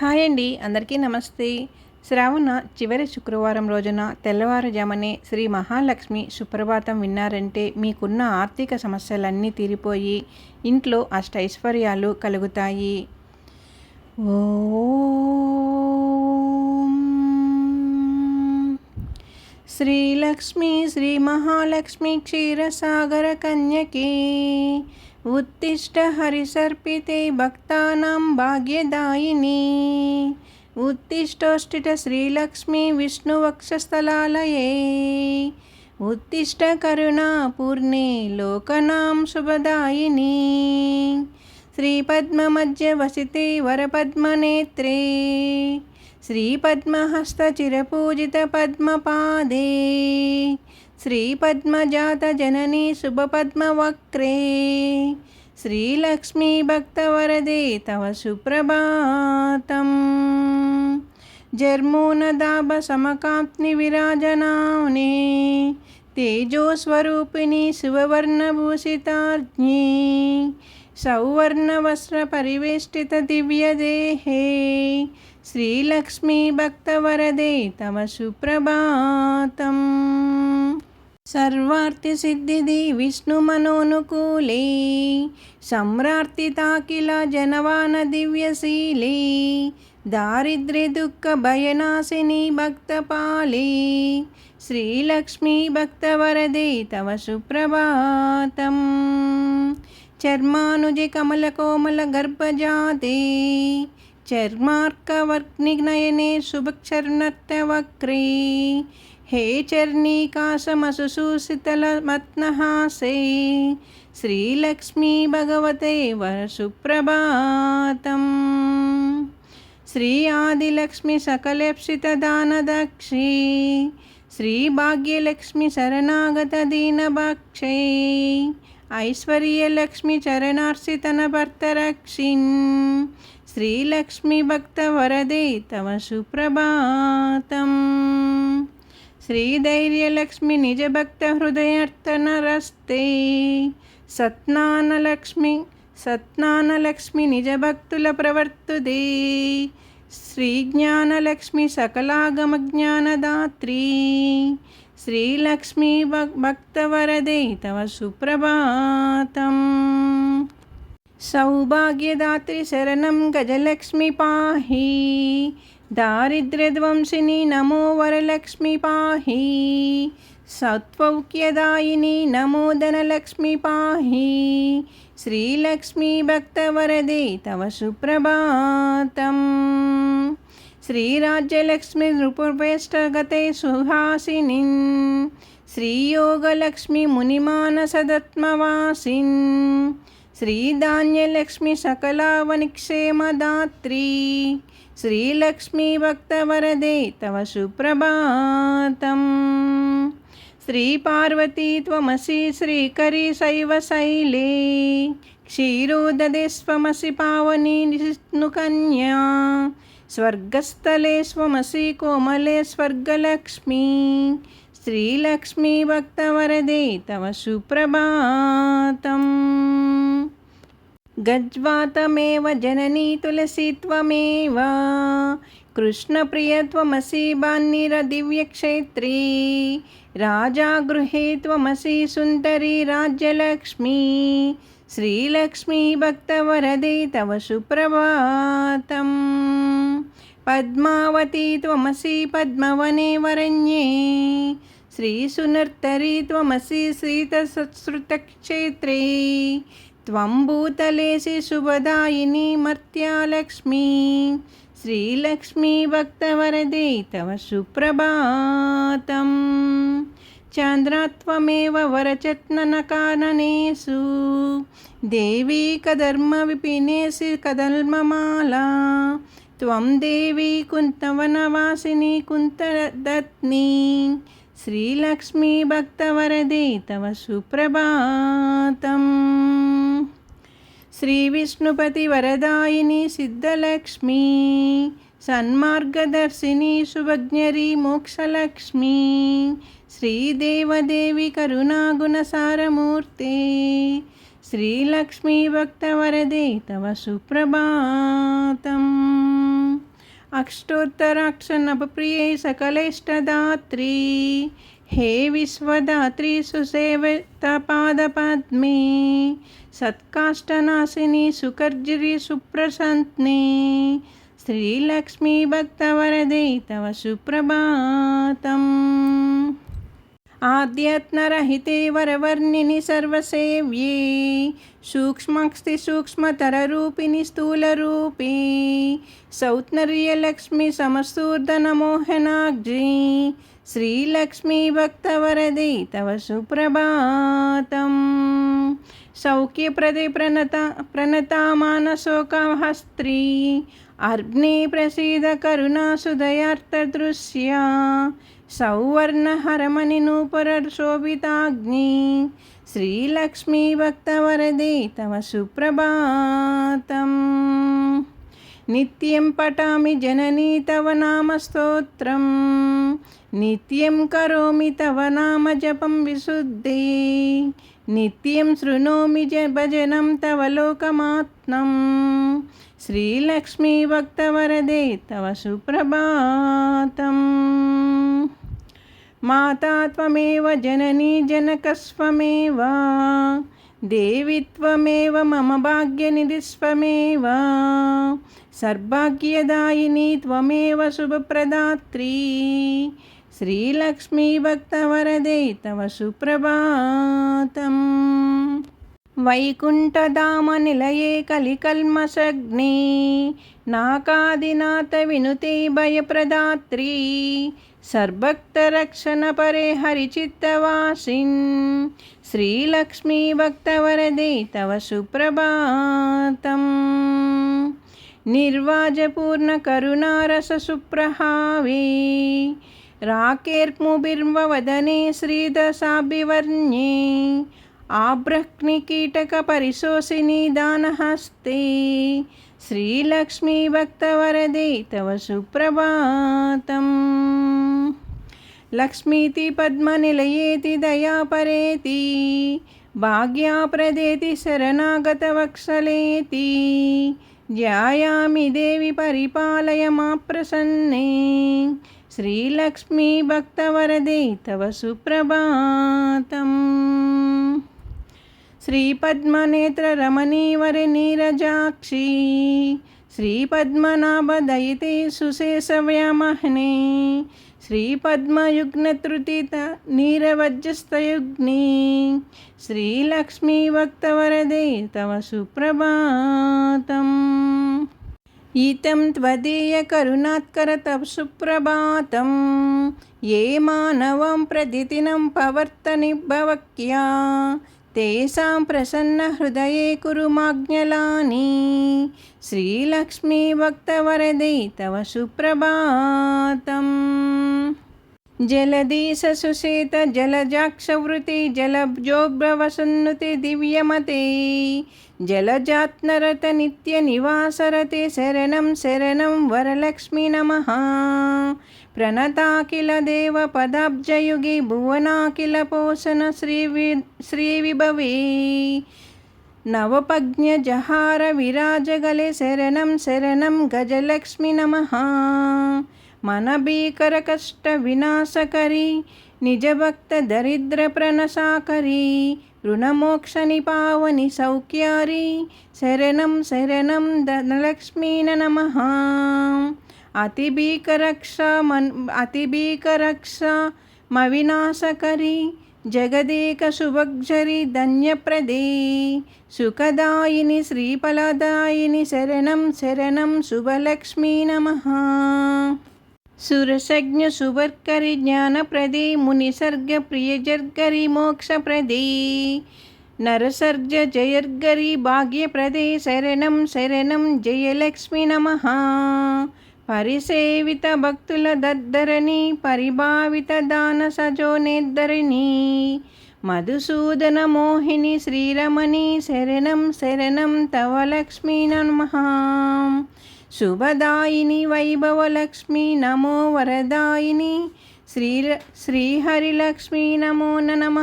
Hi అండి అందరికీ నమస్తే. శ్రావణ చివరి శుక్రవారం రోజున తెల్లవారుజామనే శ్రీ మహాలక్ష్మి సుప్రభాతం విన్నారంటే మీకున్న ఆర్థిక సమస్యలన్నీ తీరిపోయి ఇంట్లో అష్టైశ్వర్యాలు కలుగుతాయి. ఓ శ్రీలక్ష్మి శ్రీ మహాలక్ష్మి క్షీరసాగర కన్యకి. उत्तिष्ठ हरिसर्पिते भक्तानां भाग्यदायिनी उत्तिष्ठोष्टिट श्रीलक्ष्मी विष्णुवक्षस्थलालये उत्तिष्ठ करुणापूर्णे लोकनां शुभदायिनी श्रीपद्ममध्यवसिते वरपद्मनेत्रे श्रीपद्महस्तचिरपूजितपद्मपादे श्रीपद्मजातजननी शुभपद्मवक्रे श्रीलक्ष्मीभक्तवरदे तव सुप्रभातम्। जर्मोनदाभसमकाप्निविराजनाम्ने तेजोस्वरूपिणी शिववर्णभूषितार्ज्ञी। सौवर्णवस्त्रपरिवेष्टितदिव्यदेहे। श्रीलक्ष्मीभक्तवरदे तव सुप्रभातम्। सर्वार्थिसिद्धिदि विष्णुमनोनुकूले सम्रार्थिता किल जनवानदिव्यशीले दारिद्र्यदुःखभयनाशिनी भक्तपाले श्रीलक्ष्मीभक्तवरदे तव सुप्रभातम् चर्मानुजे कमलकोमलगर्भजाते चर्मार्कवर्णिनयने शुभक्षर्णत्वक्रे हे चर्णीकाशमशुशूषितलमत्नहासे श्रीलक्ष्मी भगवते वरसुप्रभातम् श्री आदिलक्ष्मी सकलेप्सितदानदक्षी श्रीभाग्यलक्ष्मी शरणागतदीनभक्षे ऐश्वर्यलक्ष्मी चरणार्चितनभर्तरक्षिन् श्रीलक्ष्मीभक्तवरदे तव सुप्रभातम् శ్రీధైర్యలక్ష్మి నిజభక్తహృదయర్తనరస్తే సత్నానలక్ష్మి సత్నానలక్ష్మి నిజభక్తుల ప్రవర్తుదే. శ్రీజ్ఞానలక్ష్మి సకలాగమజ్ఞానదాత్రీ శ్రీలక్ష్మీ భక్తవరదే తవ సుప్రభాతం. సౌభాగ్యదాత్రి శరణం గజలక్ష్మి పాహి. दारिद्र्यध्वंसिनी नमो वरलक्ष्मी पाहि सत्त्वौक्यदायिनी नमो धनलक्ष्मी पाहि श्रीलक्ष्मी भक्तवरदे तव सुप्रभातम् श्रीराज्यलक्ष्मी नृपुर्वेष्टगते सुहासिनीन् श्रीयोगलक्ष्मी मुनिमानसदत्मवासिन् శ్రీధాన్యలక్ష్మి సకలావనిక్షేమదాత్రి శ్రీలక్ష్మీ భక్తవరదే తవ సుప్రభాతం శ్రీపార్వతీ త్వమసి శ్రీకరి శైవ శైలే క్షీరోదదే స్వమసి పావని నిష్ణుకన్యా స్వర్గస్థలే స్వమసి కోమలే స్వర్గలక్ష్మీ శ్రీలక్ష్మీ భక్తవరదే తవ సుప్రభాత గజ్వాతమేవ జననీ తులసీత్వమేవ కృష్ణప్రియత్వమసి బాన్నిర దివ్యక్షేత్రీ. రాజా గృహే త్వమసి సుందరి రాజ్యలక్ష్మీ. శ్రీలక్ష్మీ భక్తవరదే తవ సుప్రభాతం. పద్మావతి త్వమసి పద్మవనే వరణ్యే. శ్రీసునర్తరి త్వమసి శ్రీతసత్సృతక్షేత్రే. త్వంభూతలేసి శుభదాయిని మర్త్యాలక్ష్మీ శ్రీలక్ష్మీ భక్తవరదే తవ సుప్రభాతం చాంద్రాత్వమేవ వరచత్ననకాననేసు దేవీ కధర్మ విపినేసి కదల్మమాలా త్వం దేవీ కుంతవనవాసిని కుంతదత్నీ శ్రీలక్ష్మీ భక్తవరదే తవ సుప్రభాతం. శ్రీ విష్ణుపతి వరదాయిని సిద్ధలక్ష్మి సన్మార్గదర్శిని సుభజ్ఞరి మోక్షలక్ష్మి శ్రీదేవదేవి కరుణాగుణసారమూర్తే శ్రీలక్ష్మీ భక్తవరదే తవ సుప్రభాతం. अष्टोत्तराक्षनप्रिये सकलेष्टदात्री हे विश्वदात्री सुसेवितपादपद्मे सत्काष्ठनाशिनी सुकर्जिरि सुप्रसन्ने श्रीलक्ष्मी भक्तवरदे तव सुप्रभातम् ఆధ్యాత్మరహితే వరవర్ణిని సర్వసేవ్యే సూక్ష్మస్తి సూక్ష్మతరరూపిణి స్థూలరూపీ సౌత్నర్యలక్ష్మి సమస్తూర్ధనమోహనాగ్జీ శ్రీలక్ష్మీ భక్తవరదే తవ సుప్రభాతం. సౌఖ్యప్రదే ప్రణత ప్రణతామానశోకహస్త్రీ అర్గ్నే ప్రసీద కరుణాసుదయార్థదృశ్యా करुणासुदयार्थदृश्या सौवर्णहरमणिनूपुरशोभिताग्नि श्रीलक्ष्मी भक्तवरदे तव सुप्रभातम् नित्यं पठामि जननी तव नामस्तोत्रं नित्यं करोमि तव नाम जपं विशुद्धे नित्यं शृणोमि ज भजनं तव लोकमात्मम् శ్రీలక్ష్మీ భక్తవరదే తవ సుప్రభాతం మాతా త్వమేవ జననీ జనకస్వమేవ దేవి త్వమేవ మమ భాగ్యనిధిస్వమేవ సర్భాగ్యదాయిని త్వమేవ శుభప్రదాత్రీ శ్రీలక్ష్మీ భక్తవరదే తవ సుప్రభాతం भक्तवरदे तव सुप्रभातम् वैकुण्ठधामनिलये कलिकल्मषग्ने नाकादिनाथविनुते भयप्रदात्री सर्भक्तरक्षणपरे हरिचित्तवासिन् श्रीलक्ष्मी भक्तवरदे तव सुप्रभातम् निर्वाजपूर्णकरुणारससुप्रहावे राकेर्मुबिर्वदने श्रीदशाभिवर्ण्ये आब्रह्निकीटकपरिशोषिनी दानहस्ते श्रीलक्ष्मी भक्तवरदे तव सुप्रभातम् लक्ष्मीति पद्मनिलयेति दयापरेति भाग्याप्रदेति शरणागतवत्सलेति ध्यायामि देवि परिपालय मा प्रसन्ने श्रीलक्ष्मी भक्तवरदे तव सुप्रभातम् శ్రీపద్మనేత్రరమణీవరి నీరజాక్షి శ్రీపద్మనాభదయితే సుశేషవ్యామహ్నే శ్రీపద్మయుగ్నతృతిత నీరవజ్జస్తయుగ్ని శ్రీలక్ష్మీవక్తవరదే తవ సుప్రభాతం. ఈతం త్వదీయకరుణాత్కరతసుప్రభాతం ఏ మానవం ప్రతిదినం పవర్తనిభవక్యా తేషాం ప్రసన్న హృదయే కురు మాజ్ఞలాని శ్రీలక్ష్మీ భక్తవరదే తవ సుప్రభాతం. జలధీశ సుశీత జలజాక్షవృతి జలజోభ్రవసన్నుతి దివ్యమతే. జలజాత్నరత నిత్య నివాసరతే శరణం శరణం వరలక్ష్మి నమ. ప్రణతాకిల దేవ పదాబ్జయుగి భువనాకిల పోషణ శ్రీ వి శ్రీవిభవే నవపజ్ఞ జహార విరాజగలే శరణం శరణం గజలక్ష్మి నమ. మన భీకర కష్ట వినాశకరి నిజభక్త దరిద్ర ప్రణసాకరి రుణమోక్షని పావని సౌఖ్యారి శరణం శరణం ధనలక్ష్మీన నమ. అతిభీకరక్ష మన్ అతిభీకరక్ష మవినాశకరి జగదేక శుభగ్జరి ధన్యప్రదే. సుఖదాయిని శ్రీఫలదాయిని శరణం శరణం శుభలక్ష్మీ నమ. సురసజ్ఞ సువర్కరి జ్ఞానప్రదే మునిసర్గ ప్రియజర్గరి మోక్షప్రదే నరసర్జ జయర్గరి భాగ్యప్రదే శరణం శరణం జయలక్ష్మి నమ పరిసేవిత భక్తుల దద్దరణి పరిభావిత దాన సజోనేద్దరిణి మధుసూదన మోహిని శ్రీరమణి శరణం శరణం తవ లక్ష్మీ నమ శుభదాయిని వైభవలక్ష్మి నమో వరదాయిని. శ్రీ శ్రీహరిలక్ష్మి నమో నమ.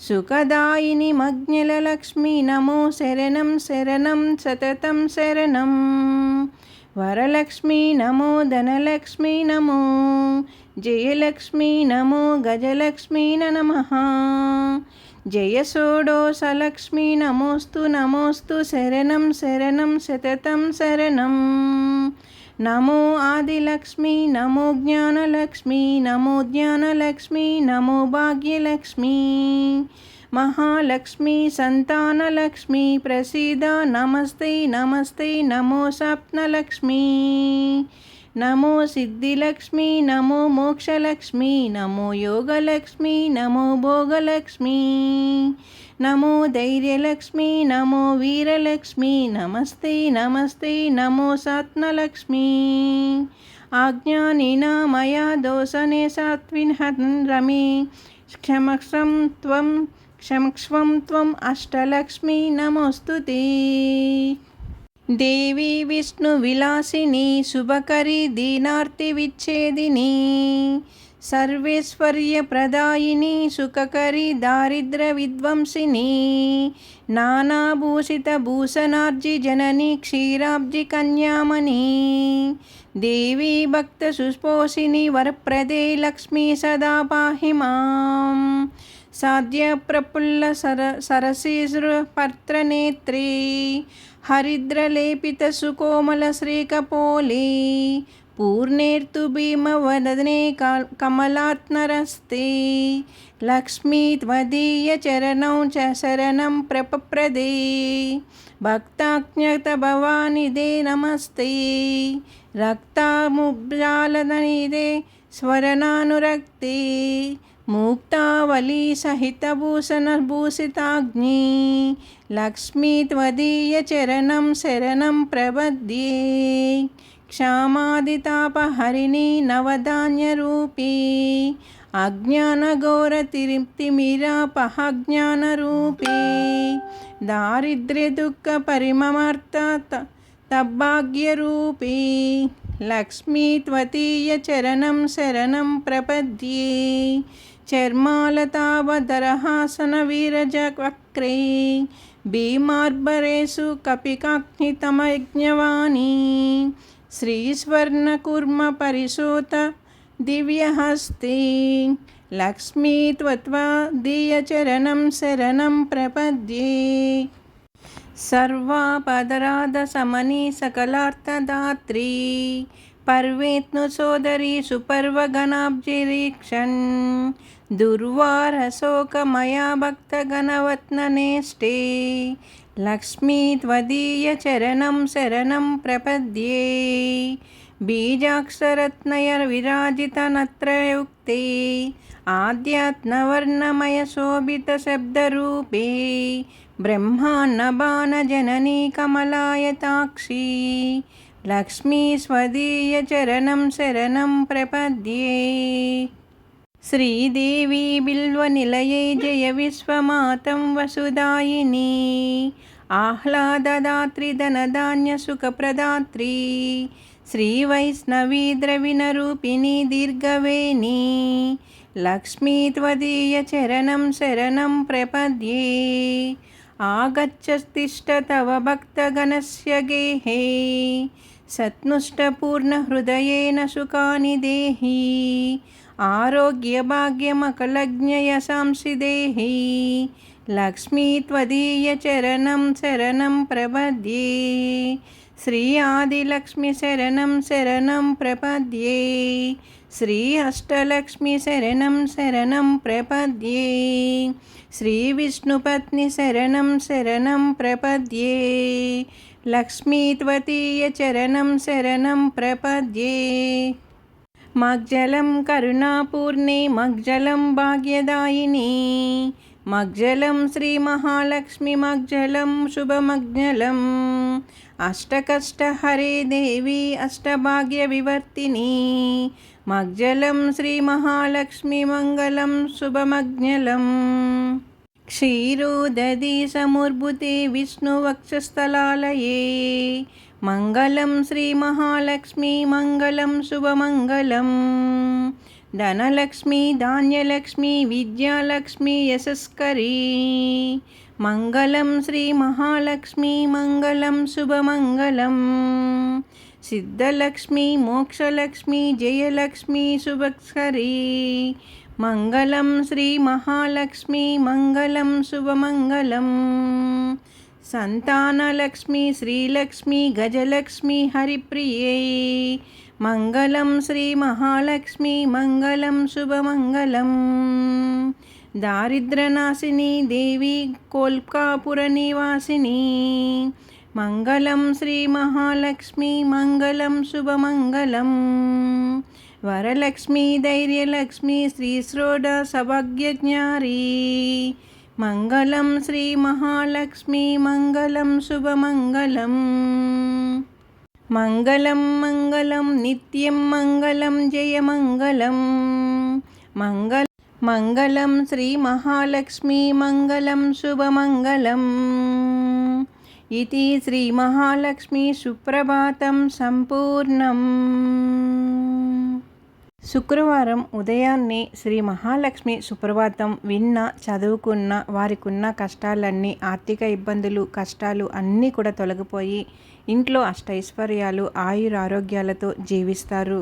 సుఖదాయిని మజ్ఞలక్ష్మి నమో శరణం శరణం సతతం శరణం. వరలక్ష్మి నమో ధనలక్ష్మి నమో జయలక్ష్మి నమో గజలక్ష్మి నమ. జయ షోడోసలక్ష్మీ నమోస్తు నమోస్తు శరణం శరణం శతతం శరణం. నమో ఆదిలక్ష్మి నమో జ్ఞానలక్ష్మి నమో జ్ఞానలక్ష్మి నమో భాగ్యలక్ష్మీ. నమో సిద్ధిలక్ష్మి నమో మోక్షలక్ష్మి నమో యోగలక్ష్మి నమో భోగలక్ష్మి నమో ధైర్యలక్ష్మి నమో వీరలక్ష్మి నమస్తే నమస్తే నమో సాత్నలక్ష్మి ఆజ్ఞానినా మయా దోషనే సాత్విన్హన్ రమి. క్షమక్షం త్వం క్షమక్ష్వం త్వం అష్టలక్ష్మి నమోస్తుతే. దేవి విష్ణు విలాసిని శుభకరి దీనార్తి విచ్ఛేదిని సర్వేశ్వర్య ప్రదాయిని సుఖకరి దారిద్ర విధ్వంసిని నానాభూషిత భూషణార్జి జనని క్షీరాబ్జి కన్యామణి దేవీ భక్త సుస్పోషిని వరప్రదే లక్ష్మీ సదా పాహి మాం. సాధ్య ప్రఫుల్ల సర సరసీశ్వర పత్రనేత్రీ हरिद्रलेपितसुकोमलश्रीकपोली पूर्णेर्तु भीमवदने कमलात्नरस्ते लक्ष्मी त्वदीयचरणौ च शरणं प्रपप्रदे भक्ताज्ञतभवानि दे नमस्ते रक्तामुब्जालनिदे स्वरनानुरक्ते मुक्तावली सहितभूषणभूषिताग्नि लक्ष्मी त्वदीयचरणं शरणं प्रपद्ये क्षामादितापहरिणी नवधान्यरूपी अज्ञानघोरतिरिप्तिमिरापहज्ञानरूपी दारिद्र्यदुःखपरिममर्थ तब्भाग्यरूपी लक्ष्मी त्वतीयचरणं शरणं प्रपद्ये चर्मालतावदरहासनवीरजवक्रे भीमार्बरेषु कपिकाग्नितमयज्ञवाणी श्रीस्वर्णकुर्मपरिशोत दिव्यहस्ते लक्ष्मी त्वत्त्वादीयचरणं शरणं प्रपद्ये सर्वापदराधसमनी सकलार्थदात्री पर्वेत्नु सोदरी सुपर्वगणाब्जिरीक्षन् दुर्वारशोकमया भक्तगणवत्ननेष्टे लक्ष्मी त्वदीयचरणं शरणं प्रपद्ये बीजाक्षरत्नयविराजितनत्रयुक्ते आध्यात्मवर्णमयशोभितशब्दरूपे ब्रह्माण्डबाणजननी कमलायताक्षी लक्ष्मी स्वदीयचरणं शरणं प्रपद्ये శ్రీదేవి బిల్వ నిలయే జయ విశ్వమాతం వసుదాయిని. ఆహ్లాదదాత్రి ధనధాన్య సుఖప్రదాత్రి. శ్రీవైష్ణవీ ద్రవిణరూపిణి దీర్ఘవేణి. లక్ష్మీ త్వదీయ చరణం శరణం ప్రపద్యే. ఆగచ్చస్తిష్ట తవ భక్తగణస్య గేహే. సత్నుష్టపూర్ణహృదయేన సుఖాని దేహీ आरोग्यभाग्यमकलज्ञयशांसि देहि लक्ष्मी त्वदीयचरणं शरणं प्रपद्ये। श्री आदिलक्ष्मीशरणं शरणं प्रपद्ये। श्री अष्टलक्ष्मीशरणं शरणं प्रपद्ये। श्रीविष्णुपत्नीशरणं शरणं प्रपद्ये। लक्ष्मी त्वतीयचरणं शरणं प्रपद्ये। మగ్జలం కరుణాపూర్ణే మగ్జలం భాగ్యదాయిని. మగ్జలం శ్రీ మహాలక్ష్మి మగ్జలం శుభమగ్జలం. అష్టకష్టహరే దేవి అష్టభాగ్య వివర్తిని. మగ్జలం శ్రీ మహాలక్ష్మి మంగళం శుభమగ్జలం. క్షీరోదది సముర్భుతే విష్ణువక్షస్థలాలయే మంగళం శ్రీ మహాలక్ష్మి మంగళం శుభమంగళం. ధనలక్ష్మి ధాన్యలక్ష్మి విద్యాలక్ష్మి యశస్కరీ. మంగళం శ్రీ మహాలక్ష్మి మంగళం శుభమంగళం. సిద్ధలక్ష్మి మోక్షలక్ష్మి జయలక్ష్మి శుభస్కరీ. మంగళం శ్రీ మహాలక్ష్మి మంగళం శుభమంగళం. సంతానలక్ష్మి శ్రీలక్ష్మి గజలక్ష్మి హరిప్రియే. మంగళం శ్రీ మహాలక్ష్మి మంగళం శుభమంగళం. దారిద్రనాశిని దేవి కోల్కాపుర నివాసిని. మంగళం శ్రీ మహాలక్ష్మి మంగళం శుభమంగళం. వరలక్ష్మి ధైర్యలక్ష్మి శ్రీశ్రోడ సభాగ్యజ్ఞారీ. మంగళం శ్రీ మహాలక్ష్మి మంగళం శుభమంగళం. మంగళం మంగళం నిత్యం మంగళం జయమంగళం మంగళ. మంగళం శ్రీ మహాలక్ష్మి మంగళం శుభమంగళం. ఇది శ్రీ మహాలక్ష్మి సుప్రభాతం సంపూర్ణం. శుక్రవారం ఉదయాన్నే శ్రీ మహాలక్ష్మి సుప్రభాతం విన్న చదువుకున్న వారికున్న కష్టాలన్నీ ఆర్థిక ఇబ్బందులు కష్టాలు అన్నీ కూడా తొలగిపోయి ఇంట్లో అష్టైశ్వర్యాలు ఆయురారోగ్యాలతో జీవిస్తారు.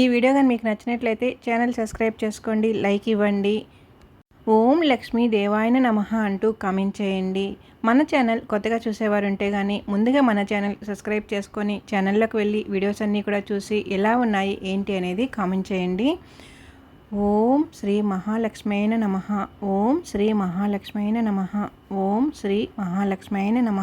ఈ వీడియో కానీ మీకు నచ్చినట్లయితే ఛానల్ సబ్స్క్రైబ్ చేసుకోండి లైక్ ఇవ్వండి. ఓం లక్ష్మీ దేవాయన నమ అంటూ కామెంట్ చేయండి. మన ఛానల్ కొత్తగా చూసేవారు ఉంటే కానీ ముందుగా మన ఛానల్ సబ్స్క్రైబ్ చేసుకొని ఛానల్లోకి వెళ్ళి వీడియోస్ అన్నీ కూడా చూసి ఎలా ఉన్నాయి ఏంటి అనేది కామెంట్ చేయండి. ఓం శ్రీ మహాలక్ష్మైన నమ. ఓం శ్రీ మహాలక్ష్మైన నమ. ఓం శ్రీ మహాలక్ష్మైన నమ.